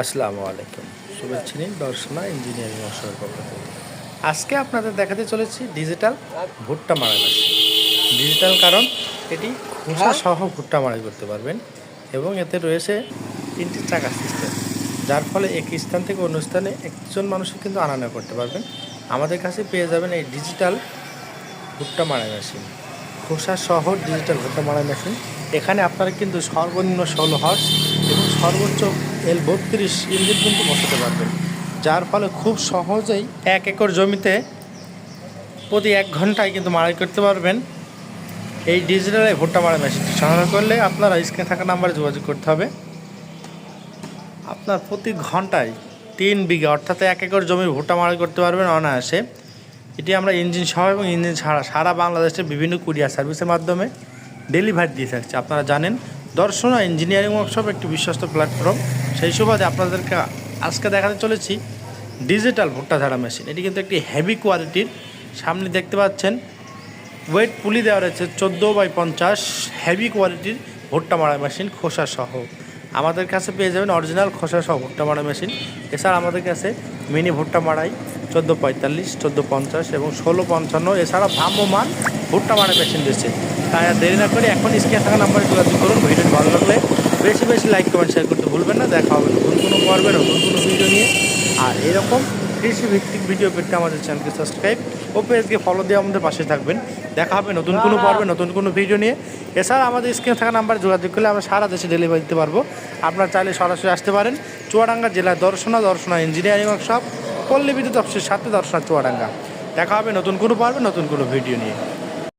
আসসালামু আলাইকুম। শুভেচ্ছা নিন দর্শনা ইঞ্জিনিয়ারিং অংশের পক্ষ আজকে আপনাদের দেখাতে চলেছি ডিজিটাল ভুট্টা মারাই মেশিন ডিজিটাল কারণ এটি খোসা সহ ভুট্টা মারাই করতে পারবেন এবং এতে রয়েছে তিনটি চাকা সিস্টেম। যার ফলে এক স্থান থেকে অন্য স্থানে একজন মানুষও কিন্তু আনা নেওয়া করতে পারবেন। আমাদের কাছে পেয়ে যাবেন এই ডিজিটাল ভুট্টা মারাই মেশিন। খোসা সহ ডিজিটাল ভুট্টা মারাই মেশিন এখানে আপনারা কিন্তু সর্বনিম্ন ষোলো হর্স এবং সর্বোচ্চ এল বত্রিশ ইঞ্জিন কিন্তু বসাতে পারবেন। যার ফলে খুব সহজেই এক একর জমিতে প্রতি এক ঘন্টায় কিন্তু মারাই করতে পারবেন। এই ডিজিটাল ভুট্টা মারা মেশিনটি সংগ্রহ করলে আপনারা স্ক্রিনে থাকা নাম্বারে যোগাযোগ করতে হবে। আপনার প্রতি ঘন্টায় তিন বিঘা, অর্থাৎ এক একর জমির ভুট্টা মারাই করতে পারবেন অনায়াসে। এটি আমরা ইঞ্জিন সহ এবং ইঞ্জিন ছাড়া সারা বাংলাদেশের বিভিন্ন কুরিয়ার সার্ভিসের মাধ্যমে ডেলিভারি দিয়ে থাকছে। আপনারা জানেন, দর্শনা ইঞ্জিনিয়ারিং ওয়ার্কশপ একটি বিশ্বস্ত প্ল্যাটফর্ম সেই সুবাদে আপনাদেরকে আজকে দেখাতে চলেছি ডিজিটাল ভুট্টা ঝাড়া মেশিন এটি কিন্তু একটি হেভি কোয়ালিটির সামনে দেখতে পাচ্ছেন ওয়েট পুলি দেওয়া রয়েছে, চোদ্দ বাই পঞ্চাশ হেভি কোয়ালিটির ভুট্টা মারা মেশিন খোসা সহ। আমাদের কাছে পেয়ে যাবেন অরিজিনাল খোসা সহ ভুট্টা মারা মেশিন এছাড়া আমাদের কাছে মিনি ভুট্টা মারাই চোদ্দ পঁয়তাল্লিশ, চোদ্দ পঞ্চাশ এবং ষোলো পঞ্চান্ন। এছাড়া ভ্রাম্যমান ভুট্টা মারা মেশিন দিচ্ছে তাই আর দেরি না করে এখন স্ক্রিনে থাকা নাম্বারে যোগাযোগ করুন। ভিডিওটি ভালো লাগলে বেশি বেশি লাইক কমেন্ট শেয়ার করতে ভুলবেন না। দেখা হবে নতুন কোনো পর্বে, নতুন কোনো ভিডিও নিয়ে। আর এরকম কৃষি ভিত্তিক ভিডিও পেতে আমাদের চ্যানেলকে সাবস্ক্রাইব ও পেজকে ফলো দিয়ে আমাদের পাশে থাকবেন। দেখা হবে নতুন কোনো পর্বে নতুন কোনো ভিডিও নিয়ে। এছাড়া আমাদের স্ক্রিনে থাকা নাম্বারে যোগাযোগ করলে আমরা সারা দেশে ডেলিভারি দিতে পারব। আপনারা চাইলে সরাসরি আসতে পারেন। চুয়াডাঙ্গা জেলার দর্শনা দর্শনা ইঞ্জিনিয়ারিং ওয়ার্কশপ পল্লী বিদ্যুৎ অফিসের সাথে দর্শনা চুয়াডাঙ্গা। দেখা হবে নতুন কোনো পর্বে নতুন কোনো ভিডিও নিয়ে।